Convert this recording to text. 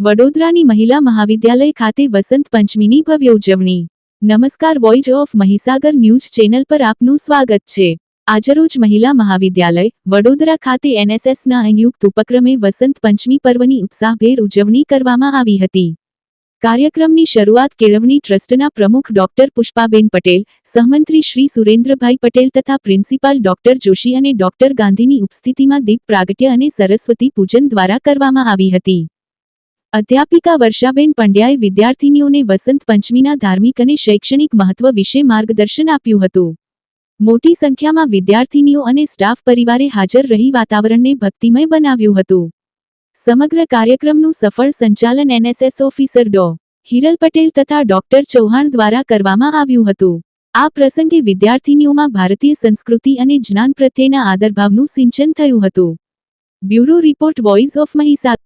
વડોદરાની મહિલા મહાવિદ્યાલય ખાતે વસંત પંચમીની ભવ્ય ઉજવણી. નમસ્કાર voice of Mahisagar news channel પર આપનું સ્વાગત છે. આજરોજ મહિલા મહાવિદ્યાલય, વડોદરા ખાતે એનએસએસના સંયુક્ત ઉપક્રમે વસંત પંચમી પર્વની ઉત્સાહભેર ઉજવણી કરવામાં આવી હતી. કાર્યક્રમની શરૂઆત કેળવણી ટ્રસ્ટના પ્રમુખ ડોક્ટર પુષ્પાબેન પટેલ, સહમંત્રી શ્રી સુરેન્દ્રભાઈ પટેલ તથા પ્રિન્સિપાલ ડોક્ટર જોશી અને ડોક્ટર ગાંધીની ઉપસ્થિતિમાં દીપ પ્રાગટ્ય અને સરસ્વતી પૂજન દ્વારા કરવામાં આવી હતી. અધ્યાપિકા વર્ષાબેન પંડ્યાએ વિદ્યાર્થીનીઓને વસંત પંચમીના ધાર્મિક અને શૈક્ષણિક મહત્વ વિશે માર્ગદર્શન આપ્યું હતું. મોટી સંખ્યામાં વિદ્યાર્થીનીઓ અને સ્ટાફ પરિવારે હાજર રહી વાતાવરણને ભક્તિમય બનાવ્યું હતું. સમગ્ર કાર્યક્રમનું સફળ સંચાલન એનએસએસ ઓફિસર ડો. હિરલ પટેલ તથા ડોક્ટર ચૌહાણ દ્વારા કરવામાં આવ્યું હતું. આ પ્રસંગે વિદ્યાર્થીનીઓમાં ભારતીય સંસ્કૃતિ અને જ્ઞાન પ્રત્યેના આદરભાવનું સિંચન થયું હતું. Bureau report voice of Mahisagar